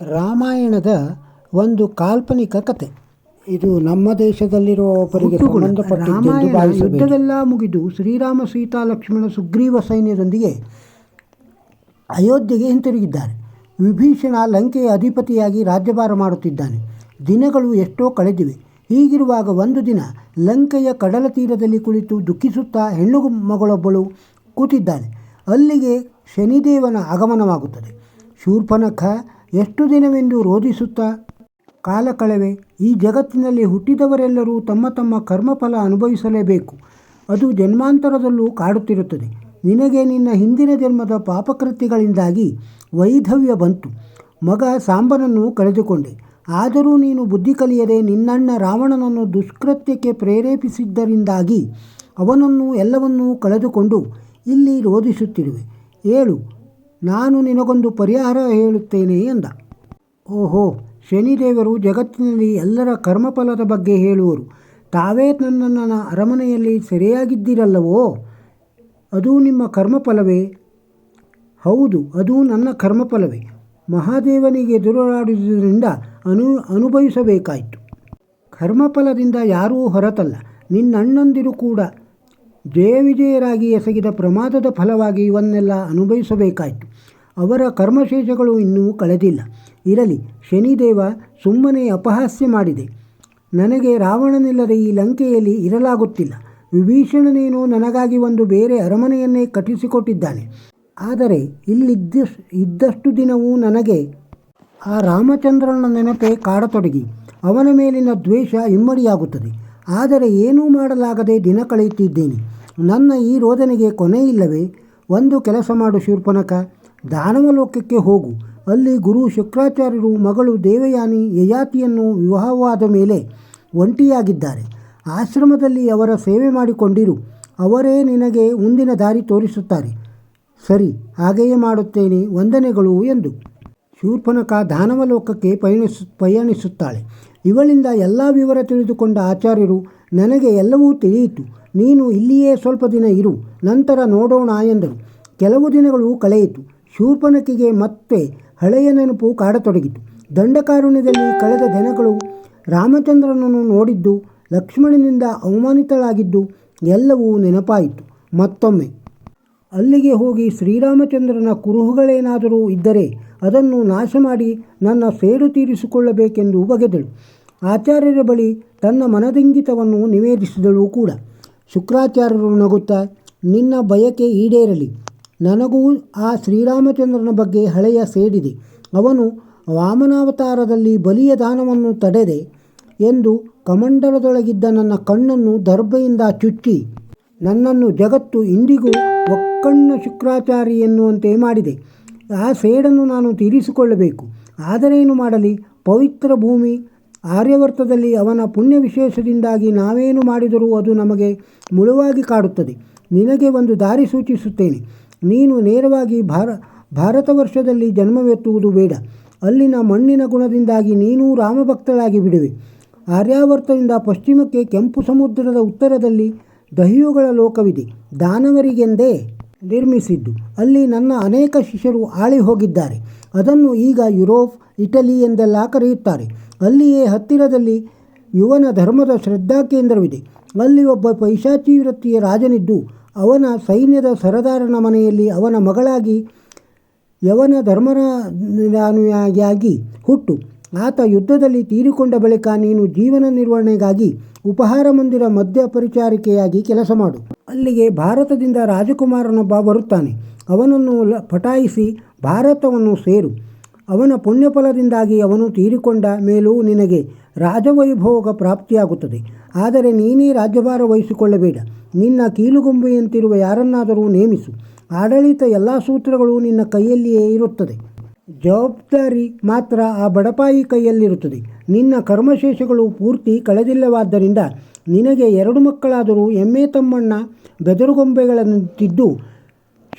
ರಾಮಾಯಣದ ಒಂದು ಕಾಲ್ಪನಿಕ ಕತೆ. ಇದು ನಮ್ಮ ದೇಶದಲ್ಲಿರುವ ಒಬ್ಬರಿಗೆ ಯುದ್ಧವೆಲ್ಲ ಮುಗಿದು ಶ್ರೀರಾಮ ಸೀತಾ ಲಕ್ಷ್ಮಣ ಸುಗ್ರೀವ ಸೈನ್ಯದೊಂದಿಗೆ ಅಯೋಧ್ಯೆಗೆ ಹಿಂತಿರುಗಿದ್ದಾರೆ. ವಿಭೀಷಣ ಲಂಕೆಯ ಅಧಿಪತಿಯಾಗಿ ರಾಜ್ಯಭಾರ ಮಾಡುತ್ತಿದ್ದಾನೆ. ದಿನಗಳು ಎಷ್ಟೋ ಕಳೆದಿವೆ. ಹೀಗಿರುವಾಗ ಒಂದು ದಿನ ಲಂಕೆಯ ಕಡಲ ತೀರದಲ್ಲಿ ಕುಳಿತು ದುಃಖಿಸುತ್ತಾ ಹೆಣ್ಣು ಮಗಳೊಬ್ಬಳು ಕೂತಿದ್ದಾನೆ ಅಲ್ಲಿಗೆ ಶನಿದೇವನ ಆಗಮನವಾಗುತ್ತದೆ. ಶೂರ್ಪನಖ ಎಷ್ಟು ದಿನವೆಂದು ರೋಧಿಸುತ್ತಾ? ಕಾಲ ಕಳವೆ ಈ ಜಗತ್ತಿನಲ್ಲಿ ಹುಟ್ಟಿದವರೆಲ್ಲರೂ ತಮ್ಮ ತಮ್ಮ ಕರ್ಮಫಲ ಅನುಭವಿಸಲೇಬೇಕು. ಅದು ಜನ್ಮಾಂತರದಲ್ಲೂ ಕಾಡುತ್ತಿರುತ್ತದೆ. ನಿನಗೆ ನಿನ್ನ ಹಿಂದಿನ ಜನ್ಮದ ಪಾಪಕೃತ್ಯಗಳಿಂದಾಗಿ ವೈಧವ್ಯ ಬಂತು. ಮಗ ಸಾಂಬನನ್ನು ಕಳೆದುಕೊಂಡೆ. ಆದರೂ ನೀನು ಬುದ್ಧಿ ಕಲಿಯದೆ ನಿನ್ನಣ್ಣ ರಾವಣನನ್ನು ದುಷ್ಕೃತ್ಯಕ್ಕೆ ಪ್ರೇರೇಪಿಸಿದ್ದರಿಂದಾಗಿ ಅವನನ್ನು ಎಲ್ಲವನ್ನೂ ಕಳೆದುಕೊಂಡು ಇಲ್ಲಿ ರೋಧಿಸುತ್ತಿರುವೆ. ಏಳು ನಾನು ನಿನಗೊಂದು ಪರಿಹಾರ ಹೇಳುತ್ತೇನೆ ಎಂದ. ಓಹೋ, ಶನಿದೇವರು ಜಗತ್ತಿನಲ್ಲಿ ಎಲ್ಲರ ಕರ್ಮಫಲದ ಬಗ್ಗೆ ಹೇಳುವರು. ತಾವೇ ನನ್ನ ನನ್ನ ಅರಮನೆಯಲ್ಲಿ ಸೆರೆಯಾಗಿದ್ದೀರಲ್ಲವೋ? ಅದು ನಿಮ್ಮ ಕರ್ಮಫಲವೇ? ಹೌದು, ಅದು ನನ್ನ ಕರ್ಮಫಲವೇ. ಮಹಾದೇವನಿಗೆ ಎದುರಾಡುವುದರಿಂದ ಅನು ಅನುಭವಿಸಬೇಕಾಯಿತು. ಕರ್ಮಫಲದಿಂದ ಯಾರೂ ಹೊರತಲ್ಲ. ನಿನ್ನಣ್ಣಂದಿರು ಕೂಡ ಜಯವಿಜಯರಾಗಿ ಎಸಗಿದ ಪ್ರಮಾದದ ಫಲವಾಗಿ ಇವನ್ನೆಲ್ಲ ಅನುಭವಿಸಬೇಕಾಯಿತು. ಅವರ ಕರ್ಮಶೇಷಗಳು ಇನ್ನೂ ಕಳೆದಿಲ್ಲ. ಇರಲಿ, ಶನಿದೇವ ಸುಮ್ಮನೆ ಅಪಹಾಸ್ಯ ಮಾಡಿದೆ. ನನಗೆ ರಾವಣನಿಲ್ಲದೆ ಈ ಲಂಕೆಯಲ್ಲಿ ಇರಲಾಗುತ್ತಿಲ್ಲ. ವಿಭೀಷಣನೇನು ನನಗಾಗಿ ಒಂದು ಬೇರೆ ಅರಮನೆಯನ್ನೇ ಕಟ್ಟಿಸಿಕೊಟ್ಟಿದ್ದಾನೆ. ಆದರೆ ಇಲ್ಲಿದ್ದ ಇದ್ದಷ್ಟು ದಿನವೂ ನನಗೆ ಆ ರಾಮಚಂದ್ರನ ನೆನಪೇ ಕಾಡತೊಡಗಿ. ಅವನ ಮೇಲಿನ ದ್ವೇಷ ಇಮ್ಮಡಿಯಾಗುತ್ತದೆ. ಆದರೆ ಏನೂ ಮಾಡಲಾಗದೆ ದಿನ ಕಳೆಯುತ್ತಿದ್ದೇನೆ. ನನ್ನ ಈ ರೋದನೆಗೆ ಕೊನೆಯಿಲ್ಲವೇ? ಒಂದು ಕೆಲಸ ಮಾಡು ಶೂರ್ಪನಕ. ದಾನವ ಲೋಕಕ್ಕೆ ಹೋಗು. ಅಲ್ಲಿ ಗುರು ಶುಕ್ರಾಚಾರ್ಯರು ಮಗಳು ದೇವಯಾನಿ ಯಯಾತಿಯನ್ನು ವಿವಾಹವಾದ ಮೇಲೆ ಒಂಟಿಯಾಗಿದ್ದಾರೆ. ಆಶ್ರಮದಲ್ಲಿ ಅವರ ಸೇವೆ ಮಾಡಿಕೊಂಡಿರು. ಅವರೇ ನಿನಗೆ ಮುಂದಿನ ದಾರಿ ತೋರಿಸುತ್ತಾರೆ. ಸರಿ, ಹಾಗೆಯೇ ಮಾಡುತ್ತೇನೆ, ವಂದನೆಗಳು ಎಂದು. ಶೂರ್ಪನಕ ದಾನವ ಲೋಕಕ್ಕೆ ಪಯಣಿಸು, ಪಯಣಿಸುತ್ತಾಳೆ. ಇವಳಿಂದ ಎಲ್ಲ ವಿವರ ತಿಳಿದುಕೊಂಡ ಆಚಾರ್ಯರು, ನನಗೆ ಎಲ್ಲವೂ ತಿಳಿಯಿತು. ನೀನು ಇಲ್ಲಿಯೇ ಸ್ವಲ್ಪ ದಿನ ಇರು, ನಂತರ ನೋಡೋಣ ಎಂದರು. ಕೆಲವು ದಿನಗಳು ಕಳೆಯಿತು. ಶೂರ್ಪನಕಿಗೆ ಮತ್ತೆ ಹಳೆಯ ನೆನಪು ಕಾಡತೊಡಗಿತು. ದಂಡಕಾರುಣ್ಯದಲ್ಲಿ ಕಳೆದ ದಿನಗಳು ರಾಮಚಂದ್ರನನ್ನು ನೋಡಿದ್ದು, ಲಕ್ಷ್ಮಣನಿಂದ ಅವಮಾನಿತಳಾಗಿದ್ದು, ಎಲ್ಲವೂ ನೆನಪಾಯಿತು. ಮತ್ತೊಮ್ಮೆ. ಅಲ್ಲಿಗೆ ಹೋಗಿ ಶ್ರೀರಾಮಚಂದ್ರನ ಕುರುಹುಗಳೇನಾದರೂ ಇದ್ದರೆ ಅದನ್ನು ನಾಶ ಮಾಡಿ ನನ್ನ ಸೇಡು ತೀರಿಸಿಕೊಳ್ಳಬೇಕೆಂದು ಬಗೆದಳು. ಆಚಾರ್ಯರ ಬಳಿ ತನ್ನ ಮನದಿಂಗಿತವನ್ನು ನಿವೇದಿಸಿದಳು ಕೂಡ. ಶುಕ್ರಾಚಾರ್ಯರು ನಗುತ್ತಾ, ನಿನ್ನ ಬಯಕೆ ಈಡೇರಲಿ. ನನಗೂ ಆ ಶ್ರೀರಾಮಚಂದ್ರನ ಬಗ್ಗೆ ಹಳೆಯ ಸೇಡಿದೆ. ಅವನು ವಾಮನಾವತಾರದಲ್ಲಿ ಬಲಿಯ ದಾನವನ್ನು ತಡೆದೆ ಎಂದು ಕಮಂಡಲದೊಳಗಿದ್ದ ನನ್ನ ಕಣ್ಣನ್ನು ದರ್ಬೆಯಿಂದ ಚುಚ್ಚಿ ನನ್ನನ್ನು ಜಗತ್ತು ಇಂದಿಗೂ ಒಕ್ಕಣ್ಣ ಶುಕ್ರಾಚಾರಿ ಎನ್ನುವಂತೆ ಮಾಡಿದೆ. ಆ ಸೇಡನ್ನು ನಾನು ತೀರಿಸಿಕೊಳ್ಳಬೇಕು. ಆದರೇನು ಮಾಡಲಿ? ಪವಿತ್ರ ಭೂಮಿ ಆರ್ಯವರ್ತದಲ್ಲಿ ಅವನ ಪುಣ್ಯ ವಿಶೇಷದಿಂದಾಗಿ ನಾವೇನು ಮಾಡಿದರೂ ಅದು ನಮಗೆ ಮುಳುವಾಗಿ ಕಾಡುತ್ತದೆ. ನಿನಗೆ ಒಂದು ದಾರಿ ಸೂಚಿಸುತ್ತೇನೆ. ನೀನು ನೇರವಾಗಿ ಭಾರ, ಭಾರತ ವರ್ಷದಲ್ಲಿ ಜನ್ಮವೆತ್ತುವುದು ಬೇಡ. ಅಲ್ಲಿನ ಮಣ್ಣಿನ ಗುಣದಿಂದಾಗಿ ನೀನೂ ರಾಮಭಕ್ತಳಾಗಿ ಬಿಡುವೆ. ಆರ್ಯಾವರ್ತದಿಂದ ಪಶ್ಚಿಮಕ್ಕೆ ಕೆಂಪು ಸಮುದ್ರದ ಉತ್ತರದಲ್ಲಿ ದಹಿಯುಗಳ ಲೋಕವಿದೆ. ದಾನವರಿಗೆಂದೇ ನಿರ್ಮಿಸಿದ್ದು. ಅಲ್ಲಿ ನನ್ನ ಅನೇಕ ಶಿಷ್ಯರು ಆಳಿ ಹೋಗಿದ್ದಾರೆ ಅದನ್ನು ಈಗ ಯುರೋಪ್, ಇಟಲಿ ಎಂದೆಲ್ಲ ಕರೆಯುತ್ತಾರೆ. ಅಲ್ಲಿಯೇ ಹತ್ತಿರದಲ್ಲಿ ಯುವನ ಧರ್ಮದ ಶ್ರದ್ಧಾ ಕೇಂದ್ರವಿದೆ. ಅಲ್ಲಿ ಒಬ್ಬ ಪೈಶಾಚಿ ವೃತ್ತಿಯ ರಾಜನಿದ್ದು. ಅವನ ಸೈನ್ಯದ ಸರದಾರನ ಮನೆಯಲ್ಲಿ ಅವನ ಮಗಳಾಗಿ, ಯವನ ಧರ್ಮರಾನುಯಾಗಿ ಹುಟ್ಟು. ಆತ ಯುದ್ಧದಲ್ಲಿ ತೀರಿಕೊಂಡ ಬಳಿಕ ನೀನು ಜೀವನ ನಿರ್ವಹಣೆಗಾಗಿ ಉಪಹಾರ ಮಂದಿರ ಮಧ್ಯ ಪರಿಚಾರಿಕೆಯಾಗಿ ಕೆಲಸ ಮಾಡು. ಅಲ್ಲಿಗೆ ಭಾರತದಿಂದ ರಾಜಕುಮಾರನೊಬ್ಬ ಬರುತ್ತಾನೆ. ಅವನನ್ನು ಪಟಾಯಿಸಿ ಭಾರತವನ್ನು ಸೇರು. ಅವನ ಪುಣ್ಯಫಲದಿಂದಾಗಿ ಅವನು ತೀರಿಕೊಂಡ ಮೇಲೂ ನಿನಗೆ ರಾಜವೈಭೋಗ ಪ್ರಾಪ್ತಿಯಾಗುತ್ತದೆ ಆದರೆ ನೀನೇ ರಾಜ್ಯಭಾರ ವಹಿಸಿಕೊಳ್ಳಬೇಡ. ನಿನ್ನ ಕೀಲುಗೊಂಬೆಯಂತಿರುವ ಯಾರನ್ನಾದರೂ ನೇಮಿಸು. ಆಡಳಿತ ಎಲ್ಲ ಸೂತ್ರಗಳು ನಿನ್ನ ಕೈಯಲ್ಲಿಯೇ ಇರುತ್ತದೆ. ಜವಾಬ್ದಾರಿ ಮಾತ್ರ ಆ ಬಡಪಾಯಿ ಕೈಯಲ್ಲಿರುತ್ತದೆ. ನಿನ್ನ ಕರ್ಮಶೇಷಗಳು ಪೂರ್ತಿ ಕಳೆದಿಲ್ಲವಾದ್ದರಿಂದ ನಿನಗೆ ಎರಡು ಮಕ್ಕಳಾದರೂ ಎಮ್ಮೆ ತಮ್ಮಣ್ಣ ಬೆದರುಗೊಂಬೆಗಳಂತಿದ್ದು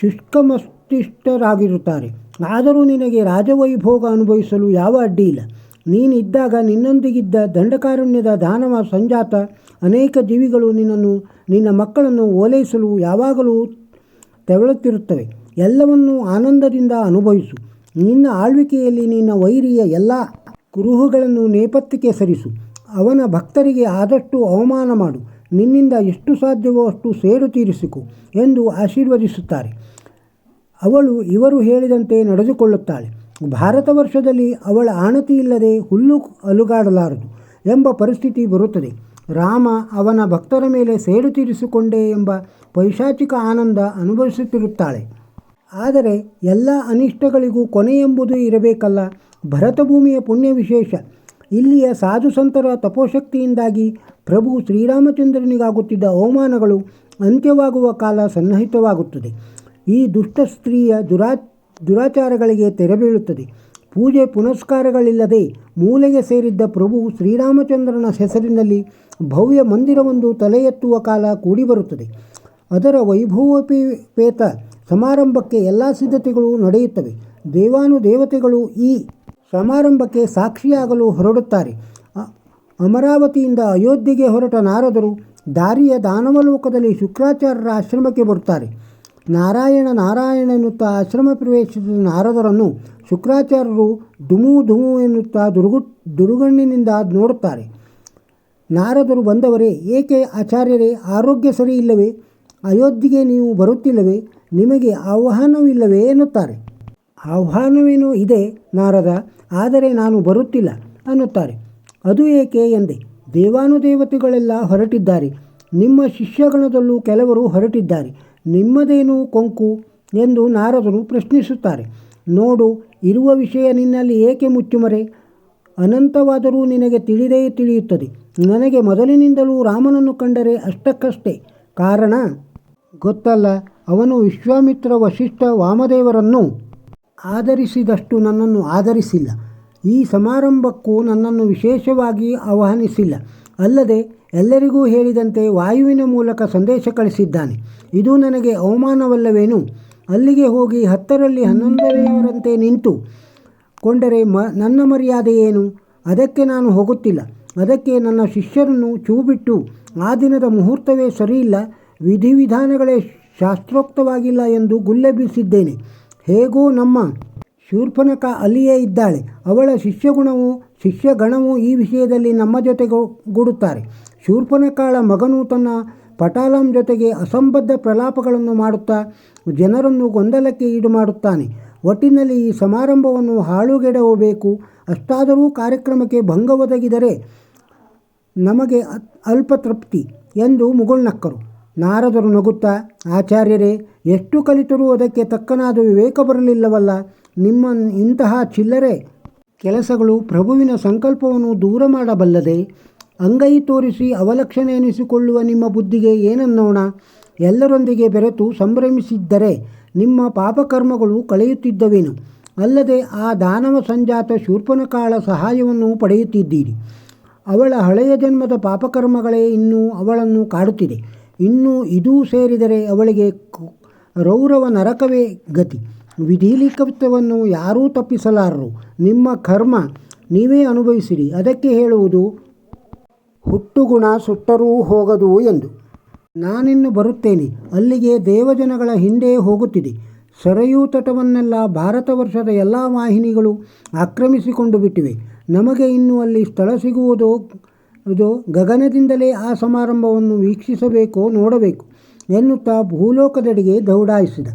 ಶುಷ್ಕಮಸ್ತಿಷ್ಠರಾಗಿರುತ್ತಾರೆ. ಆದರೂ ನಿನಗೆ ರಾಜವೈಭೋಗ ಅನುಭವಿಸಲು ಯಾವ ಅಡ್ಡಿ ಇಲ್ಲ ನೀನಿದ್ದಾಗ ನಿನ್ನೊಂದಿಗಿದ್ದ ದಂಡಕಾರುಣ್ಯದ ದಾನವ ಸಂಜಾತ ಅನೇಕ ಜೀವಿಗಳು ನಿನ್ನನ್ನು, ನಿನ್ನ ಮಕ್ಕಳನ್ನು ಓಲೈಸಲು ಯಾವಾಗಲೂ ತೆವಳುತ್ತಿರುತ್ತವೆ. ಎಲ್ಲವನ್ನೂ ಆನಂದದಿಂದ ಅನುಭವಿಸು. ನಿನ್ನ ಆಳ್ವಿಕೆಯಲ್ಲಿ ನಿನ್ನ ವೈರಿಯ ಎಲ್ಲ ಕುರುಹುಗಳನ್ನು ನೇಪಥ್ಯಕ್ಕೆ ಸರಿಸು. ಅವನ ಭಕ್ತರಿಗೆ ಆದಷ್ಟು ಅವಮಾನ ಮಾಡು. ನಿನ್ನಿಂದ ಎಷ್ಟು ಸಾಧ್ಯವೋ ಅಷ್ಟು ಸೇಡು ತೀರಿಸಿಕೊ ಎಂದು ಆಶೀರ್ವದಿಸುತ್ತಾರೆ. ಅವಳು ಇವರು ಹೇಳಿದಂತೆ ನಡೆದುಕೊಳ್ಳುತ್ತಾಳೆ. ಭಾರತ ವರ್ಷದಲ್ಲಿ ಅವಳ ಆಣತಿ ಇಲ್ಲದೆ ಹುಲ್ಲು ಅಲುಗಾಡಲಾರದು ಎಂಬ ಪರಿಸ್ಥಿತಿ ಬರುತ್ತದೆ. ರಾಮ ಅವನ ಭಕ್ತರ ಮೇಲೆ ಸೇಡು ತೀರಿಸಿಕೊಂಡೆ ಎಂಬ ಪೈಶಾಚಿಕ ಆನಂದ ಅನುಭವಿಸುತ್ತಿರುತ್ತಾಳೆ. ಆದರೆ ಎಲ್ಲ ಅನಿಷ್ಟಗಳಿಗೂ ಕೊನೆ ಎಂಬುದು ಇರಬೇಕಲ್ಲ. ಭರತಭೂಮಿಯ ಪುಣ್ಯ ವಿಶೇಷ ಇಲ್ಲಿಯ ಸಾಧು ಸಂತರ ತಪೋಶಕ್ತಿಯಿಂದಾಗಿ ಪ್ರಭು ಶ್ರೀರಾಮಚಂದ್ರನಿಗಾಗುತ್ತಿದ್ದ ಅವಮಾನಗಳು ಅಂತ್ಯವಾಗುವ ಕಾಲ ಸನ್ನಿಹಿತವಾಗುತ್ತದೆ. ಈ ದುಷ್ಟ ಸ್ತ್ರೀಯ ದುರಾ ದುರಾಚಾರಗಳಿಗೆ ತೆರೆಬೀಳುತ್ತದೆ ಪೂಜೆ ಪುನಸ್ಕಾರಗಳಿಲ್ಲದೆ ಮೂಲೆಗೆ ಸೇರಿದ್ದ ಪ್ರಭು ಶ್ರೀರಾಮಚಂದ್ರನ ಹೆಸರಿನಲ್ಲಿ ಭವ್ಯ ಮಂದಿರವೊಂದು ತಲೆ ಎತ್ತುವ ಕಾಲ ಕೂಡಿಬರುತ್ತದೆ. ಅದರ ವೈಭವೋಪೇತ ಸಮಾರಂಭಕ್ಕೆ ಎಲ್ಲ ಸಿದ್ಧತೆಗಳು ನಡೆಯುತ್ತವೆ. ದೇವಾನುದೇವತೆಗಳು ಈ ಸಮಾರಂಭಕ್ಕೆ ಸಾಕ್ಷಿಯಾಗಲು ಹೊರಡುತ್ತಾರೆ. ಅಮರಾವತಿಯಿಂದ ಅಯೋಧ್ಯೆಗೆ ಹೊರಟ ನಾರದರು ದಾರಿಯ ದಾನವಲೋಕದಲ್ಲಿ ಶುಕ್ರಾಚಾರ್ಯರ ಆಶ್ರಮಕ್ಕೆ ಬರುತ್ತಾರೆ. ನಾರಾಯಣ ನಾರಾಯಣ ಎನ್ನುತ್ತಾ ಆಶ್ರಮ ಪ್ರವೇಶಿಸಿದ ನಾರದರನ್ನು ಶುಕ್ರಾಚಾರ್ಯರು ಧುಮು ಧುಮು ಎನ್ನುತ್ತಾ ದುರುಗು ದುರುಗಣ್ಣಿನಿಂದ ನೋಡುತ್ತಾರೆ. ನಾರದರು ಬಂದವರೇ, ಏಕೆ ಆಚಾರ್ಯರೇ, ಆರೋಗ್ಯ ಸರಿ ಇಲ್ಲವೇ? ಅಯೋಧ್ಯೆಗೆ ನೀವು ಬರುತ್ತಿಲ್ಲವೇ? ನಿಮಗೆ ಆಹ್ವಾನವಿಲ್ಲವೇ ಎನ್ನುತ್ತಾರೆ. ಆಹ್ವಾನವೇನೋ ಇದೆ ನಾರದ, ಆದರೆ ನಾನು ಬರುತ್ತಿಲ್ಲ ಅನ್ನುತ್ತಾರೆ. ಅದು ಏಕೆ ಎಂದೆ? ದೇವಾನುದೇವತೆಗಳೆಲ್ಲ ಹೊರಟಿದ್ದಾರೆ. ನಿಮ್ಮ ಶಿಷ್ಯಗಣದಲ್ಲೂ ಕೆಲವರು ಹೊರಟಿದ್ದಾರೆ. ನಿಮ್ಮದೇನು ಕೊಂಕು ಎಂದು ನಾರದರು ಪ್ರಶ್ನಿಸುತ್ತಾರೆ. ನೋಡು, ಇರುವ ವಿಷಯ ನಿನ್ನಲ್ಲಿ ಏಕೆ ಮುಚ್ಚುಮರೆ? ಅನಂತವಾದರೂ ನಿನಗೆ ತಿಳಿದೇ ತಿಳಿಯುತ್ತದೆ. ನನಗೆ ಮೊದಲಿನಿಂದಲೂ ರಾಮನನ್ನು ಕಂಡರೆ ಅಷ್ಟಕ್ಕಷ್ಟೇ. ಕಾರಣ? ಗೊತ್ತಲ್ಲ, ಅವನು ವಿಶ್ವಾಮಿತ್ರ ವಶಿಷ್ಠ ವಾಮದೇವರನ್ನು ಆಧರಿಸಿದಷ್ಟು ನನ್ನನ್ನು ಆಧರಿಸಿಲ್ಲ. ಈ ಸಮಾರಂಭಕ್ಕೂ ನನ್ನನ್ನು ವಿಶೇಷವಾಗಿ ಆಹ್ವಾನಿಸಿಲ್ಲ. ಅಲ್ಲದೆ ಎಲ್ಲರಿಗೂ ಹೇಳಿದಂತೆ ವಾಯುವಿನ ಮೂಲಕ ಸಂದೇಶ ಕಳಿಸಿದ್ದಾನೆ. ಇದು ನನಗೆ ಅವಮಾನವಲ್ಲವೇನು? ಅಲ್ಲಿಗೆ ಹೋಗಿ ಹತ್ತರಲ್ಲಿ ಹನ್ನೊಂದನೆಯವರಂತೆ ನಿಂತು ಕೊಂಡರೆ ಮ, ನನ್ನ ಮರ್ಯಾದೆ ಏನು? ಅದಕ್ಕೆ ನಾನು ಹೋಗುತ್ತಿಲ್ಲ. ಅದಕ್ಕೆ ನನ್ನ ಶಿಷ್ಯರನ್ನು ಚೂಬಿಟ್ಟು, ಆ ದಿನದ ಮುಹೂರ್ತವೇ ಸರಿಯಿಲ್ಲ, ವಿಧಿವಿಧಾನಗಳೇ ಶಾಸ್ತ್ರೋಕ್ತವಾಗಿಲ್ಲ ಎಂದು ಗುಲ್ಲೆ ಹೇಗೋ ನಮ್ಮ ಶೂರ್ಪನಕ ಅಲ್ಲಿಯೇ ಇದ್ದಾಳೆ. ಅವಳ ಶಿಷ್ಯಗುಣವು, ಶಿಷ್ಯಗಣವು ಈ ವಿಷಯದಲ್ಲಿ ನಮ್ಮ ಜೊತೆಗೂಡುತ್ತಾರೆ. ಶೂರ್ಪನಕಾಳ ಮಗನು ತನ್ನ ಪಟಾಲಂ ಜೊತೆಗೆ ಅಸಂಬದ್ಧ ಪ್ರಲಾಪಗಳನ್ನು ಮಾಡುತ್ತಾ ಜನರನ್ನು ಗೊಂದಲಕ್ಕೆ ಈಡು ಮಾಡುತ್ತಾನೆ ಒಟ್ಟಿನಲ್ಲಿ ಈ ಸಮಾರಂಭವನ್ನು ಹಾಳುಗೆಡವಬೇಕು. ಅಷ್ಟಾದರೂ ಕಾರ್ಯಕ್ರಮಕ್ಕೆ ಭಂಗ ಒದಗಿದರೆ ನಮಗೆ ಅಲ್ಪ ತೃಪ್ತಿ ಎಂದು ಮುಗುಳ್ನಕ್ಕರು. ನಾರದರು ನಗುತ್ತಾ, ಆಚಾರ್ಯರೇ, ಎಷ್ಟು ಕಲಿತರೂ ಅದಕ್ಕೆ ತಕ್ಕನಾದ ವಿವೇಕ ಬರಲಿಲ್ಲವಲ್ಲ. ನಿಮ್ಮ ಇಂತಹ ಚಿಲ್ಲರೆ ಕೆಲಸಗಳು ಪ್ರಭುವಿನ ಸಂಕಲ್ಪವನ್ನು ದೂರ ಮಾಡಬಲ್ಲದೆ ಅಂಗೈ ತೋರಿಸಿ ಅವಲಕ್ಷಣ ಎನಿಸಿಕೊಳ್ಳುವ ನಿಮ್ಮ ಬುದ್ಧಿಗೆ ಏನನ್ನೋಣ? ಎಲ್ಲರೊಂದಿಗೆ ಬೆರೆತು ಸಂಭ್ರಮಿಸಿದ್ದರೆ ನಿಮ್ಮ ಪಾಪಕರ್ಮಗಳು ಕಳೆಯುತ್ತಿದ್ದವೇನು? ಅಲ್ಲದೆ ಆ ದಾನವ ಸಂಜಾತ ಶೂರ್ಪನಕಾಳ ಸಹಾಯವನ್ನು ಪಡೆಯುತ್ತಿದ್ದೀರಿ. ಅವಳ ಹಳೆಯ ಜನ್ಮದ ಪಾಪಕರ್ಮಗಳೇ ಇನ್ನೂ ಅವಳನ್ನು ಕಾಡುತ್ತಿದೆ. ಇನ್ನು ಇದೂ ಸೇರಿದರೆ ಅವಳಿಗೆ ರೌರವ ನರಕವೇ ಗತಿ. ವಿಧಿಲಿಖಿತವನ್ನು ಯಾರೂ ತಪ್ಪಿಸಲಾರರು. ನಿಮ್ಮ ಕರ್ಮ ನೀವೇ ಅನುಭವಿಸಿರಿ. ಅದಕ್ಕೆ ಹೇಳುವುದು ಹುಟ್ಟುಗುಣ ಸುಟ್ಟರೂ ಹೋಗದು ಎಂದು. ನಾನಿನ್ನು ಬರುತ್ತೇನೆ, ಅಲ್ಲಿಗೆ ದೇವಜನಗಳ ಹಿಂದೆ ಹೋಗುತ್ತಿದೆ. ಸರಯೂ ತಟವನ್ನೆಲ್ಲ ಭಾರತ ವರ್ಷದ ಎಲ್ಲ ವಾಹಿನಿಗಳು ಆಕ್ರಮಿಸಿಕೊಂಡು ಬಿಟ್ಟಿವೆ. ನಮಗೆ ಇನ್ನು ಅಲ್ಲಿ ಸ್ಥಳ ಸಿಗುವುದೋ ಇದು ಗಗನದಿಂದಲೇ ಆ ಸಮಾರಂಭವನ್ನು ವೀಕ್ಷಿಸಬೇಕೋ ನೋಡಬೇಕು ಎನ್ನುತ್ತಾ ಭೂಲೋಕದೆಡೆಗೆ ದೌಡಾಯಿಸಿದ.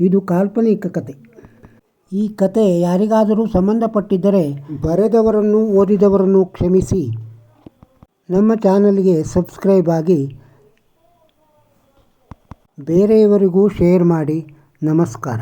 ಇದು ಕಾಲ್ಪನಿಕ ಕತೆ. ಈ ಕತೆ ಯಾರಿಗಾದರೂ ಸಂಬಂಧಪಟ್ಟಿದ್ದರೆ ಬರೆದವರನ್ನು ಓದಿದವರನ್ನು ಕ್ಷಮಿಸಿ. ನಮ್ಮ ಚಾನಲ್ಗೆ ಸಬ್ಸ್ಕ್ರೈಬ್ ಆಗಿ ಬೇರೆಯವರಿಗೂ ಶೇರ್ ಮಾಡಿ ನಮಸ್ಕಾರ.